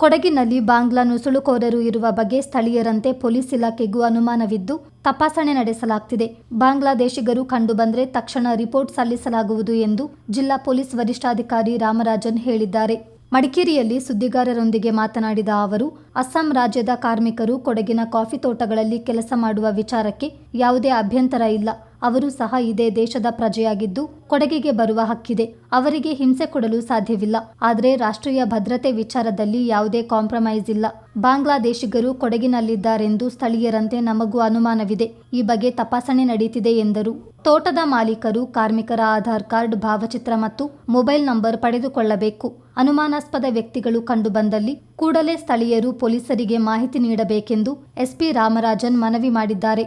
ಕೊಡಗಿನಲ್ಲಿ ಬಾಂಗ್ಲಾ ನುಸುಳುಕೋರರು ಇರುವ ಬಗ್ಗೆ ಸ್ಥಳೀಯರಂತೆ ಪೊಲೀಸ್ ಇಲಾಖೆಗೂ ಅನುಮಾನವಿದ್ದು, ತಪಾಸಣೆ ನಡೆಸಲಾಗ್ತಿದೆ. ಬಾಂಗ್ಲಾದೇಶಿಗರು ಕಂಡುಬಂದರೆ ತಕ್ಷಣ ರಿಪೋರ್ಟ್ ಸಲ್ಲಿಸಲಾಗುವುದು ಎಂದು ಜಿಲ್ಲಾ ಪೊಲೀಸ್ ವರಿಷ್ಠಾಧಿಕಾರಿ ರಾಮರಾಜನ್ ಹೇಳಿದ್ದಾರೆ. ಮಡಿಕೇರಿಯಲ್ಲಿ ಸುದ್ದಿಗಾರರೊಂದಿಗೆ ಮಾತನಾಡಿದ ಅವರು, ಅಸ್ಸಾಂ ರಾಜ್ಯದ ಕಾರ್ಮಿಕರು ಕೊಡಗಿನ ಕಾಫಿ ತೋಟಗಳಲ್ಲಿ ಕೆಲಸ ಮಾಡುವ ವಿಚಾರಕ್ಕೆ ಯಾವುದೇ ಅಭ್ಯಂತರ ಇಲ್ಲ. ಅವರು ಸಹ ಇದೇ ದೇಶದ ಪ್ರಜೆಯಾಗಿದ್ದು ಕೊಡಗಿಗೆ ಬರುವ ಹಕ್ಕಿದೆ. ಅವರಿಗೆ ಹಿಂಸೆ ಕೊಡಲು ಸಾಧ್ಯವಿಲ್ಲ. ಆದರೆ ರಾಷ್ಟ್ರೀಯ ಭದ್ರತೆ ವಿಚಾರದಲ್ಲಿ ಯಾವುದೇ ಕಾಂಪ್ರಮೈಸ್ ಇಲ್ಲ. ಬಾಂಗ್ಲಾದೇಶಿಗರು ಕೊಡಗಿನಲ್ಲಿದ್ದಾರೆಂದು ಸ್ಥಳೀಯರಂತೆ ನಮಗೂ ಅನುಮಾನವಿದೆ. ಈ ಬಗ್ಗೆ ತಪಾಸಣೆ ನಡೆಯುತ್ತಿದೆ ಎಂದರು. ತೋಟದ ಮಾಲೀಕರು ಕಾರ್ಮಿಕರ ಆಧಾರ್ ಕಾರ್ಡ್, ಭಾವಚಿತ್ರ ಮತ್ತು ಮೊಬೈಲ್ ನಂಬರ್ ಪಡೆದುಕೊಳ್ಳಬೇಕು. ಅನುಮಾನಾಸ್ಪದ ವ್ಯಕ್ತಿಗಳು ಕಂಡುಬಂದಲ್ಲಿ ಕೂಡಲೇ ಸ್ಥಳೀಯರು ಪೊಲೀಸರಿಗೆ ಮಾಹಿತಿ ನೀಡಬೇಕೆಂದು ಎಸ್ಪಿ ರಾಮರಾಜನ್ ಮನವಿ ಮಾಡಿದ್ದಾರೆ.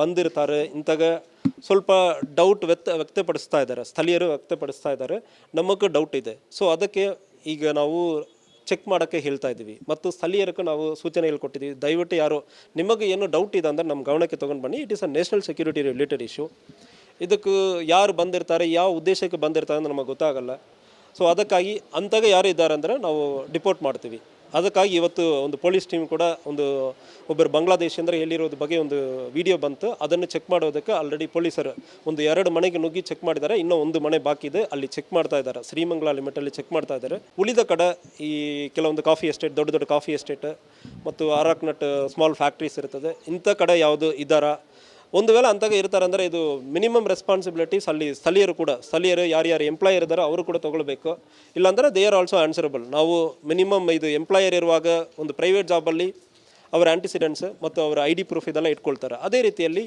ಬಂದಿರ್ತಾರೆ. ಇಂಥಾಗ ಸ್ವಲ್ಪ ಡೌಟ್ ವ್ಯಕ್ತ, ವ್ಯಕ್ತಪಡಿಸ್ತಾ ಇದ್ದಾರೆ. ಸ್ಥಳೀಯರು ವ್ಯಕ್ತಪಡಿಸ್ತಾ ಇದ್ದಾರೆ. ನಮಗೂ ಡೌಟ್ ಇದೆ. ಸೊ ಅದಕ್ಕೆ ಈಗ ನಾವು ಚೆಕ್ ಮಾಡೋಕ್ಕೆ ಹೇಳ್ತಾ ಇದ್ದೀವಿ. ಮತ್ತು ಸ್ಥಳೀಯರಕ್ಕೂ ನಾವು ಸೂಚನೆ ಕೊಟ್ಟಿದ್ದೀವಿ ದಯವಿಟ್ಟು ಯಾರು, ನಿಮಗೆ ಏನು ಡೌಟ್ ಇದೆ ಅಂದ್ರೆ ನಮ್ಮ ಗಮನಕ್ಕೆ ತೊಗೊಂಡು ಬನ್ನಿ. It is a national security related issue ಇದಕ್ಕೆ ಯಾರು ಬಂದಿರ್ತಾರೆ, ಯಾವ ಉದ್ದೇಶಕ್ಕೆ ಬಂದಿರ್ತಾರೆ ಅಂತ ನಮಗೆ ಗೊತ್ತಾಗಲ್ಲ. ಸೊ ಅದಕ್ಕಾಗಿ ಅಂತಾಗ ಯಾರು ಇದ್ದಾರೆ ಅಂದರೆ ನಾವು ಡಿಪೋರ್ಟ್ ಮಾಡ್ತೀವಿ. ಅದಕ್ಕಾಗಿ ಇವತ್ತು ಒಂದು ಪೊಲೀಸ್ ಟೀಮ್ ಕೂಡ ಒಂದು ಒಬ್ಬರು ಬಾಂಗ್ಲಾದೇಶ ಅಂದರೆ ಎಲ್ಲಿರೋದ್ರ ಬಗ್ಗೆ ಒಂದು ವಿಡಿಯೋ ಬಂತು. ಅದನ್ನು ಚೆಕ್ ಮಾಡೋದಕ್ಕೆ ಆಲ್ರೆಡಿ ಪೊಲೀಸರು ಒಂದು ಎರಡು ಮನೆಗೆ ನುಗ್ಗಿ ಚೆಕ್ ಮಾಡಿದ್ದಾರೆ. ಇನ್ನೂ ಒಂದು ಮನೆ ಬಾಕಿ ಇದೆ. ಅಲ್ಲಿ ಚೆಕ್ ಮಾಡ್ತಾ ಇದ್ದಾರೆ. ಶ್ರೀಮಂಗ್ಲ ಲಿಮಿಟಲ್ಲಿ ಚೆಕ್ ಮಾಡ್ತಾ ಇದ್ದಾರೆ. ಉಳಿದ ಕಡೆ ಈ ಕೆಲವೊಂದು ಕಾಫಿ ಎಸ್ಟೇಟ್, ದೊಡ್ಡ ದೊಡ್ಡ ಕಾಫಿ ಎಸ್ಟೇಟ್ ಮತ್ತು ಆರಾಕ್ನಟ್ ಸ್ಮಾಲ್ ಫ್ಯಾಕ್ಟ್ರೀಸ್ ಇರ್ತದೆ. ಇಂಥ ಕಡೆ ಯಾವುದು ಇದ್ದಾರಾ? ಒಂದು ವೇಳೆ ಅಂತಾಗ ಇರ್ತಾರೆ ಅಂದರೆ ಇದು ಮಿನಿಮಮ್ ರೆಸ್ಪಾನ್ಸಿಬಿಲಿಟಿ ಅಲ್ಲಿ ಸ್ಥಳೀಯರು ಕೂಡ, ಸ್ಥಳೀಯರು ಯಾರ್ಯಾರು ಎಂಪ್ಲಾಯರ್ ಇದ್ದಾರೋ ಅವರು ಕೂಡ ತೊಗೊಳ್ಬೇಕು. ಇಲ್ಲಾಂದರೆ ದೇ ಆರ್ ಆಲ್ಸೋ ಆನ್ಸರಬಲ್ ನಾವು ಮಿನಿಮಮ್ ಇದು ಎಂಪ್ಲಾಯರ್ ಇರುವಾಗ ಒಂದು ಪ್ರೈವೇಟ್ ಜಾಬಲ್ಲಿ ಅವರ ಆ್ಯಂಟಿಸಿಡೆಂಟ್ಸ್ ಮತ್ತು ಅವರ ಐ ಡಿ ಪ್ರೂಫ್ ಇದೆಲ್ಲ ಇಟ್ಕೊಳ್ತಾರೆ. ಅದೇ ರೀತಿಯಲ್ಲಿ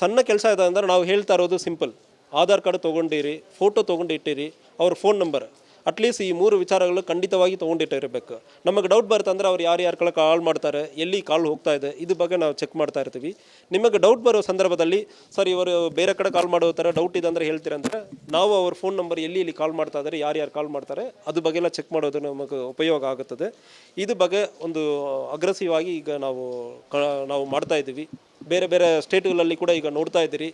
ಸಣ್ಣ ಕೆಲಸ ಇದೆ ಅಂದರೆ ನಾವು ಹೇಳ್ತಾ ಇರೋದು ಸಿಂಪಲ್ ಆಧಾರ್ ಕಾರ್ಡ್ ತೊಗೊಂಡಿರಿ ಫೋಟೋ ತೊಗೊಂಡು ಇಟ್ಟಿರಿ ಅವ್ರ ಫೋನ್ ನಂಬರ್ ಅಟ್ಲೀಸ್ಟ್ ಈ ಮೂರು ವಿಚಾರಗಳು ಖಂಡಿತವಾಗಿ ತೊಗೊಂಡಿಟ್ಟಿರಬೇಕು. ನಮಗೆ ಡೌಟ್ ಬರುತ್ತೆ ಅಂದರೆ ಅವ್ರು ಯಾರು ಯಾರು ಕಡೆ ಕಾಲ್ ಮಾಡ್ತಾರೆ, ಎಲ್ಲಿ ಕಾಲ್ ಹೋಗ್ತಾ ಇದೆ ಇದು ಬಗ್ಗೆ ನಾವು ಚೆಕ್ ಮಾಡ್ತಾ ಇರ್ತೀವಿ. ನಿಮಗೆ ಡೌಟ್ ಬರೋ ಸಂದರ್ಭದಲ್ಲಿ, ಸರ್, ಇವರು ಬೇರೆ ಕಡೆ ಕಾಲ್ ಮಾಡೋ ಥರ ಡೌಟ್ ಇದೆ ಅಂದರೆ ಹೇಳ್ತೀರ? ಅಂದರೆ ನಾವು ಅವ್ರ ಫೋನ್ ನಂಬರ್ ಎಲ್ಲಿ ಎಲ್ಲಿ ಕಾಲ್ ಮಾಡ್ತಾ ಇದ್ದಾರೆ, ಯಾರು ಯಾರು ಕಾಲ್ ಮಾಡ್ತಾರೆ ಅದು ಬಗ್ಗೆ ಎಲ್ಲ ಚೆಕ್ ಮಾಡೋದು ನಮಗೆ ಉಪಯೋಗ ಆಗುತ್ತದೆ. ಇದು ಬಗ್ಗೆ ಒಂದು ಅಗ್ರೆಸಿವ್ ಆಗಿ ಈಗ ನಾವು ನಾವು ಮಾಡ್ತಾ ಇದ್ದೀವಿ. ಬೇರೆ ಬೇರೆ ಸ್ಟೇಟ್ಗಳಲ್ಲಿ ಕೂಡ ಈಗ ನೋಡ್ತಾ ಇದ್ದೀರಿ.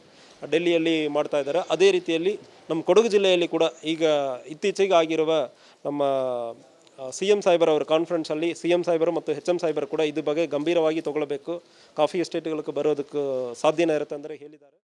ಡೆಲ್ಲಿಯಲ್ಲಿ ಮಾಡ್ತಾ ಇದ್ದಾರೆ. ಅದೇ ರೀತಿಯಲ್ಲಿ ನಮ್ಮ ಕೊಡಗು ಜಿಲ್ಲೆಯಲ್ಲಿ ಕೂಡ ಈಗ ಇತ್ತೀಚೆಗೆ ಆಗಿರುವ ನಮ್ಮ ಸಿ ಎಂ ಸಾಹೇಬರ್ ಅವರ ಕಾನ್ಫರೆನ್ಸಲ್ಲಿ ಸಿ ಎಂ ಸಾಹೇಬರು ಮತ್ತು ಎಚ್ ಎಂ ಸಾಹೇಬರು ಕೂಡ ಇದು ಬಗ್ಗೆ ಗಂಭೀರವಾಗಿ ತಗೊಳ್ಬೇಕು. ಕಾಫಿ ಎಸ್ಟೇಟ್ಗಳಿಗೆ ಬರೋದಕ್ಕೆ ಸಾಧ್ಯನೇ ಇರುತ್ತೆ ಅಂದರೆ ಹೇಳಿದ್ದಾರೆ.